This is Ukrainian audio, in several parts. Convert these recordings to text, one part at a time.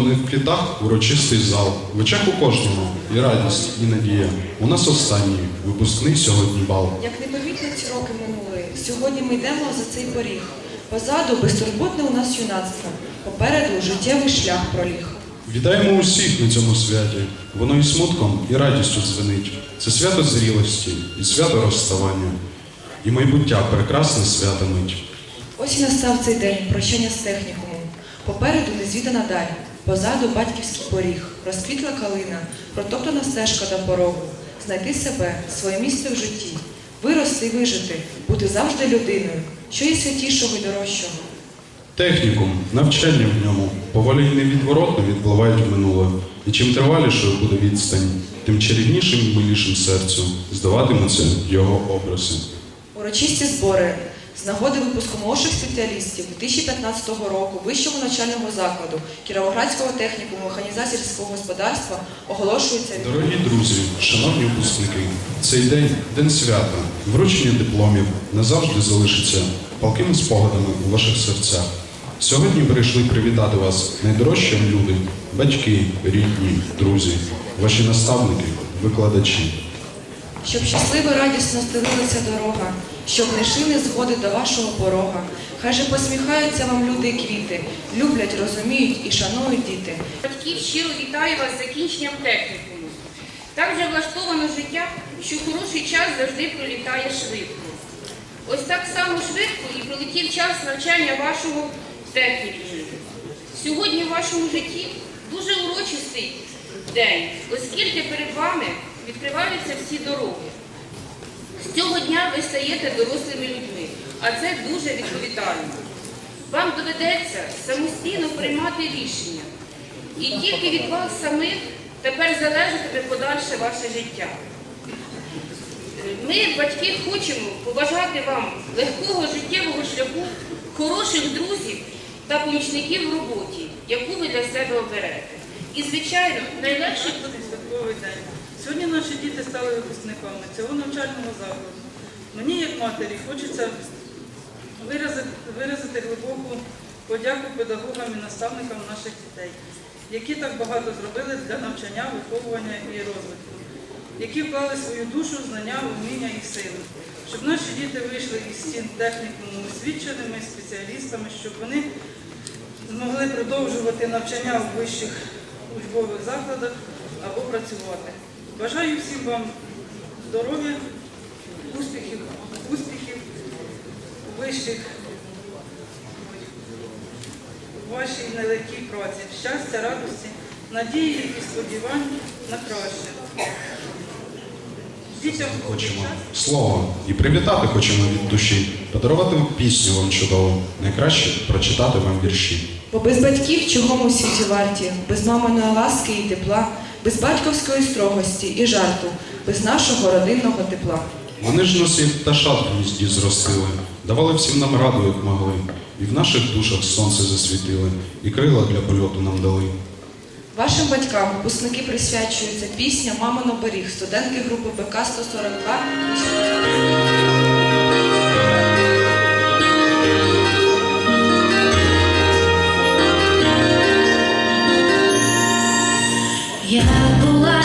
не в клітах урочистий зал. В очах у кожного і радість, і надія. У нас останній випускний сьогодні бал. Як непомітно ці роки минули, сьогодні ми йдемо за цей поріг. Позаду безтурботне у нас юнацтво, попереду життєвий шлях проліг. Вітаємо усіх на цьому святі. Воно і смутком, і радістю дзвенить. Це свято зрілості, і свято розставання, і майбуття прекрасне свято мить. Ось і настав цей день прощання з технікумом. Попереду незвідана даль, позаду батьківський поріг, розквітла калина, протоптана стежка до порогу, знайти себе, своє місце в житті, вирости і вижити, бути завжди людиною, що є святішого й дорожчого. Технікум, навчання в ньому поволі й невідворотно відпливають в минуле. І чим тривалішою буде відстань, тим чарівнішим і милішим серцю здаватимуться його образи. Урочисті збори з нагоди випуску молодших спеціалістів 2015 року вищого навчального закладу Кіровоградського технікуму механізації сільського господарства оголошується Дорогі друзі, шановні випускники, цей день день свята, вручення дипломів назавжди залишиться палкими спогадами у ваших серцях. Сьогодні прийшли привітати вас найдорожчі люди, батьки, рідні, друзі, ваші наставники, викладачі. Щоб щасливо радісно стелилася дорога, щоб не йшли незгоди до вашого порога. Хай же посміхаються вам люди і квіти, люблять, розуміють і шанують діти. Батьків щиро вітаю вас з закінченням технікуму. Так вже влаштовано життя, що хороший час завжди пролітає швидко. Ось так само швидко і пролетів час навчання вашого технікуму. Сьогодні в вашому житті дуже урочистий день, оскільки перед вами відкриваються всі дороги. З цього дня ви стаєте дорослими людьми, а це дуже відповідально. Вам доведеться самостійно приймати рішення. І тільки від вас самих тепер залежатиме подальше ваше життя. Ми, батьки, хочемо побажати вам легкого життєвого шляху, хороших друзів та помічників в роботі, яку ви для себе оберете. І, звичайно, найлегше буде святковий. Сьогодні наші діти стали випускниками цього навчального закладу. Мені, як матері, хочеться виразити, виразити глибоку подяку педагогам і наставникам наших дітей, які так багато зробили для навчання, виховування і розвитку, які вклали свою душу, знання, вміння і сили, щоб наші діти вийшли із стін технікуму освіченими спеціалістами, щоб вони змогли продовжувати навчання в вищих учбових закладах або працювати. Бажаю всім вам здоров'я, успіхів, успіхів вищих у вашій нелегкій праці, щастя, радості, надії і сподівань на краще. Дітям Хочемо слово і привітати хочемо від душі, подарувати вам пісню вам чудову, найкраще прочитати вам вірші. Бо без батьків чого ми у світі варті, без маминої ласки і тепла, без батьківської строгості і жарту, без нашого родинного тепла. Вони ж нас як пташат в гнізді зростили, давали всім нам раду, як могли, і в наших душах сонце засвітили, і крила для польоту нам дали. Вашим батькам випускники присвячуються пісня Мамин оберіг студентки групи БК 142. Я була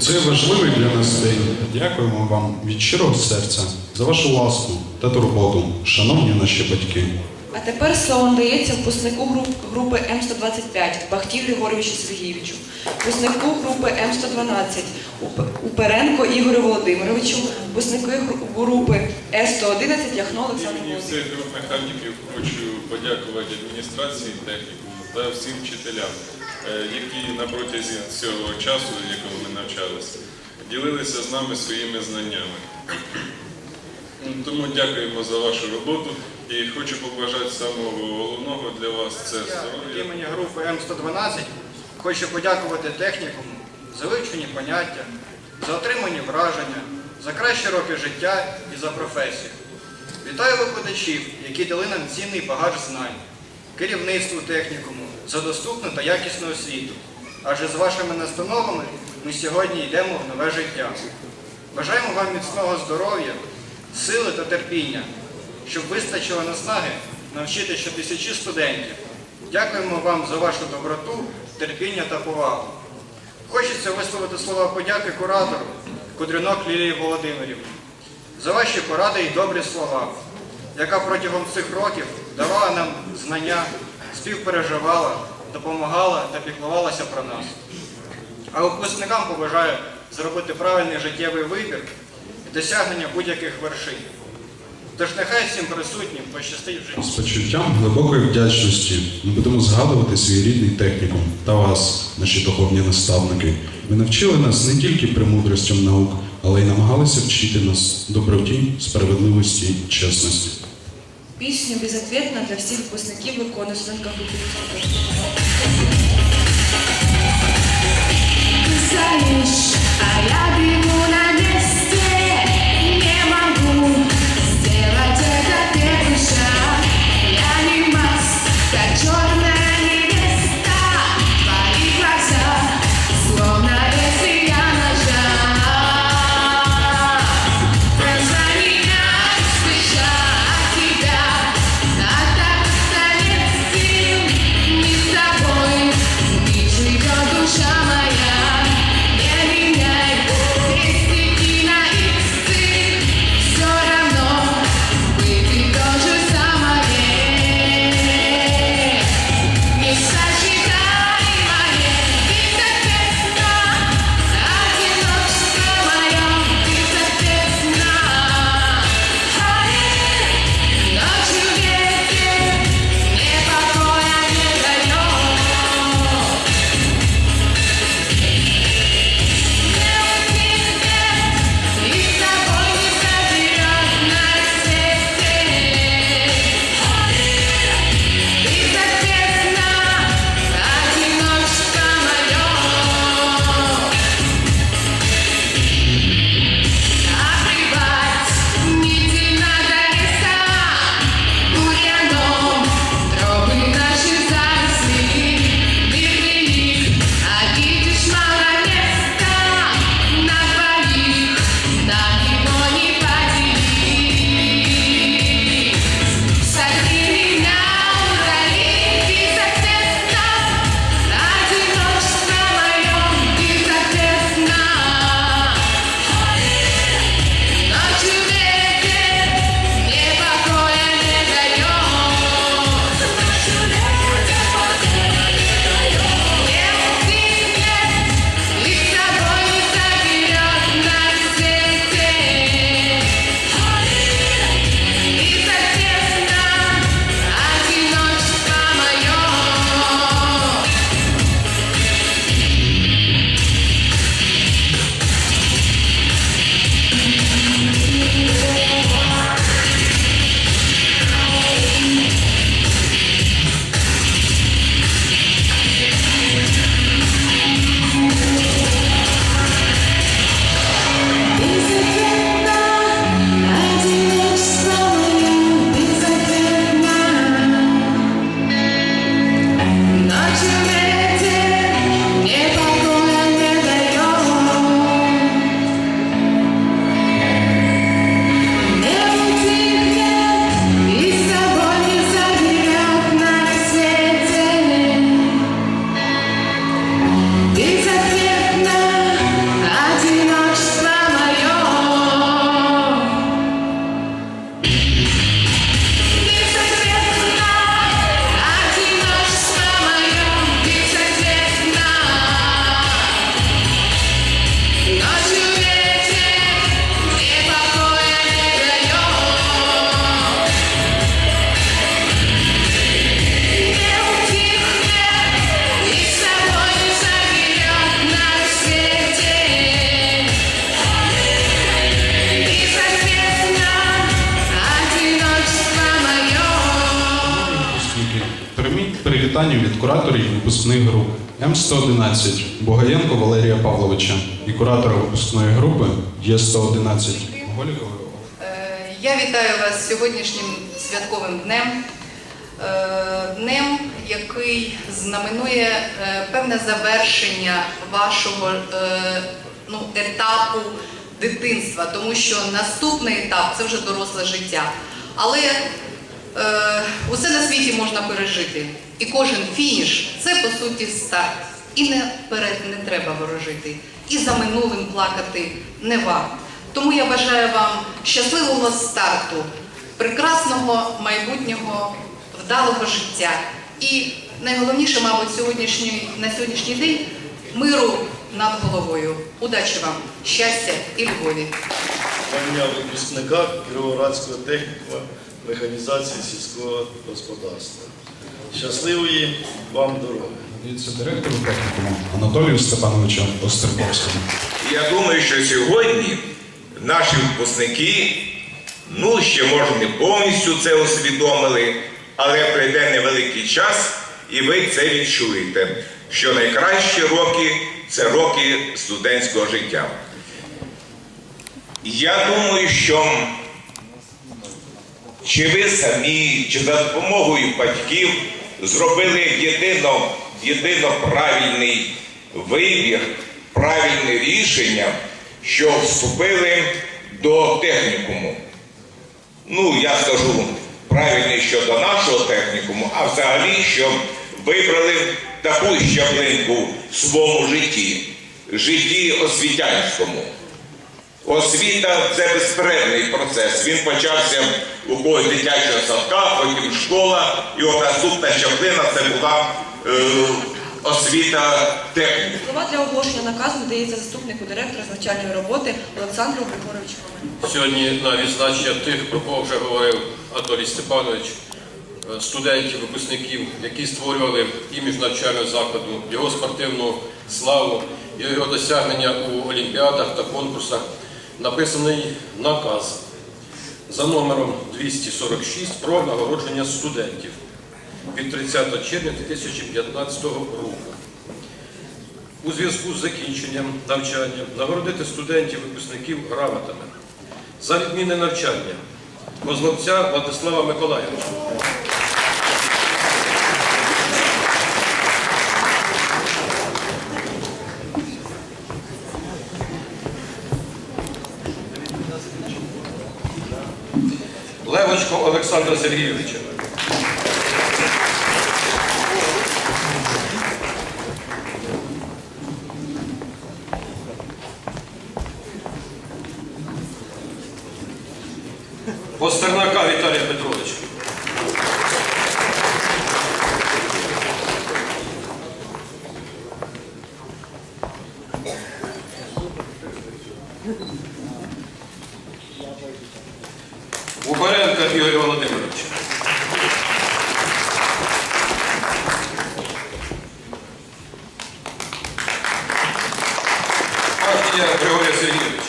цей важливий для нас день дякуємо вам від щирого серця за вашу ласку та турботу, шановні наші батьки. А тепер слово надається випускнику груп, групи М125 Бахтів Григоровичу Сергійовичу, випускнику групи М112 Уперенко Ігорю Володимировичу, випускнику групи С111 Яхно Олександру Володимировичу. всіх механіків хочу подякувати адміністрації технікуму та всім вчителям, які на протязі цього часу, в якому ми навчалися, ділилися з нами своїми знаннями. Тому дякуємо за вашу роботу і хочу побажати самого головного для вас це здоров'я. імені групи М112 хочу подякувати технікуму за вивчені поняття, за отримані враження, за кращі роки життя і за професію. Вітаю викладачів, які дали нам цінний багаж знань, керівництву технікуму за доступну та якісну освіту. Адже з вашими настановами ми сьогодні йдемо в нове життя. Бажаємо вам міцного здоров'я, сили та терпіння, щоб вистачило наснаги навчити ще тисячі студентів. Дякуємо вам за вашу доброту, терпіння та повагу. Хочеться висловити слова подяки куратору Кудринок Лілії Володимирівні за ваші поради і добрі слова, яка протягом цих років давала нам знання, співпереживала, допомагала та піклувалася про нас. А випускникам побажаю зробити правильний життєвий вибір і досягнення будь-яких вершин. Тож нехай всім присутнім пощастить в житті. З почуттям глибокої вдячності ми будемо згадувати свій рідний технікум та вас, наші духовні наставники. Ви навчили нас не тільки премудростям наук, але й намагалися вчити нас доброті, справедливості чесності. Пісню безответна для всіх випускників виконує студентка групи Ти знаєш, а я бегу на месте привітання від кураторів випускних груп М111 Бугаєнко Валерія Павловича. І куратора випускної групи Є111 Голікової Е, Я вітаю вас сьогоднішнім святковим днем, Е, днем, який знаменує е, певне завершення вашого ну, етапу дитинства, тому що наступний етап це вже доросле життя. Але усе на світі можна пережити. І кожен фініш це по суті старт. І наперед не треба ворожити. І за минулим плакати не варто. Тому я бажаю вам щасливого старту, прекрасного майбутнього, вдалого життя. І найголовніше, мабуть, сьогоднішній, на сьогоднішній день миру над головою. Удачі вам, щастя і любові. Випускника Кіровоградського технікуму механізації сільського господарства. Щасливої вам дороги! Директору технікуму Анатолію Степановичу Остерковському. Я думаю, що сьогодні наші випускники, ну ще може не повністю це усвідомили, але прийде невеликий час, і ви це відчуєте, що найкращі роки це роки студентського життя. Я думаю, що чи ви самі, чи за допомогою батьків зробили єдино, єдино правильний вибір, правильне рішення, що вступили до технікуму. Ну, я скажу правильний щодо нашого технікуму, а взагалі, що вибрали таку щаблинку в своєму житті, житті освітянському. Освіта це безперервний процес. Він почався у когось дитячого садка, потім школа, і от наступна щаблина це була е, освіта техніки. Слова для оголошення наказу надається заступнику директора з навчальної роботи Олександру Григоровичу. Сьогодні на відзначення тих, про кого вже говорив Анатолій Степанович, е, студентів, випускників, які створювали імідж навчального закладу, його спортивну славу, його досягнення у олімпіадах та конкурсах, написаний наказ за номером 246 про нагородження студентів від 30 червня 2015 року. У зв'язку з закінченням навчання нагородити студентів випускників грамотами за відмінне навчання Козловця Владислава Миколаївича. Олександра Сергійовича. Губаренка Ігоря Володимировича. Партія Григорія Сергійовича.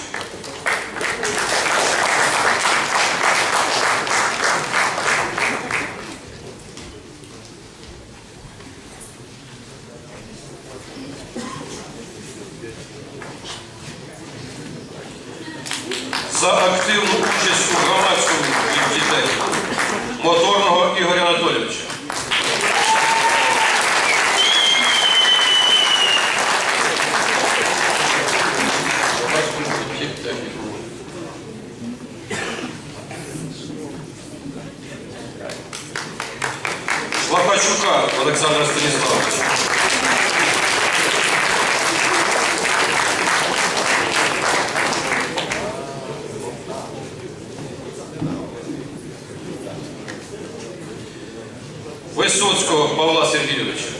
за активну участь у громадському житті техніки моторного Ігоря Анатолійовича. Громадському житті техніку. Шлапачука Олександра Станіславовича. Висоцького Павла Сергійовича.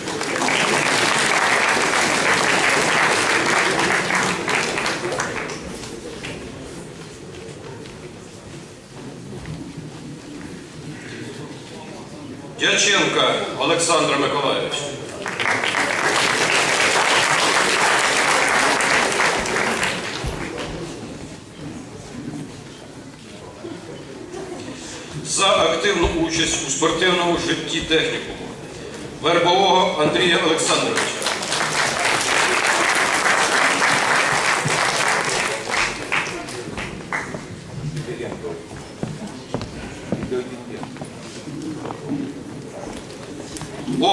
Дяченка Олександра Миколаївича. за активну участь у спортивному житті технікуму Вербового Андрія Олександровича.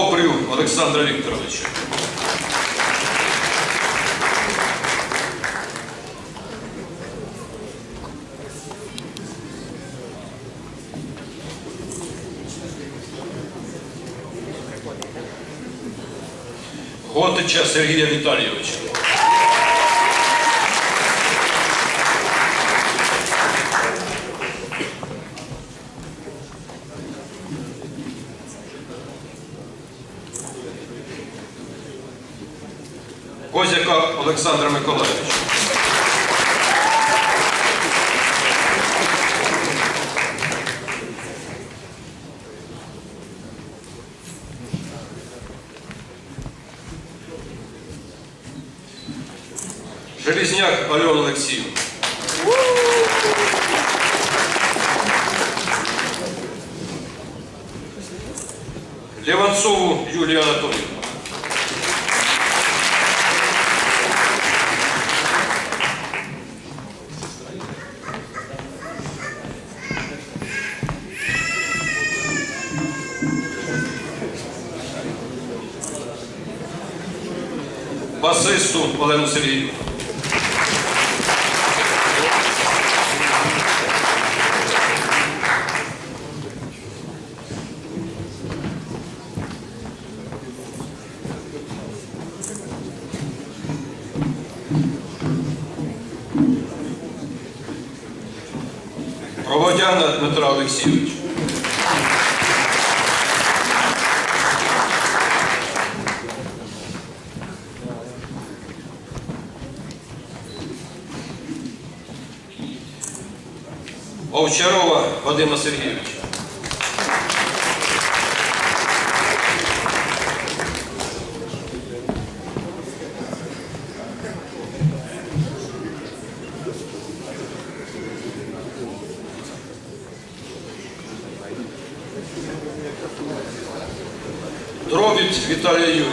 Обрю Олександра Вікторовича. Готича Сергія Віталійовича. Козяка Олександра Миколаївича. Железняк Альона Олексіївна. Леванцову Юлію Анатоліївну. Басисту Олену Сергіївну. Дмитра Овчарова Вадима Сергійовича. 到底有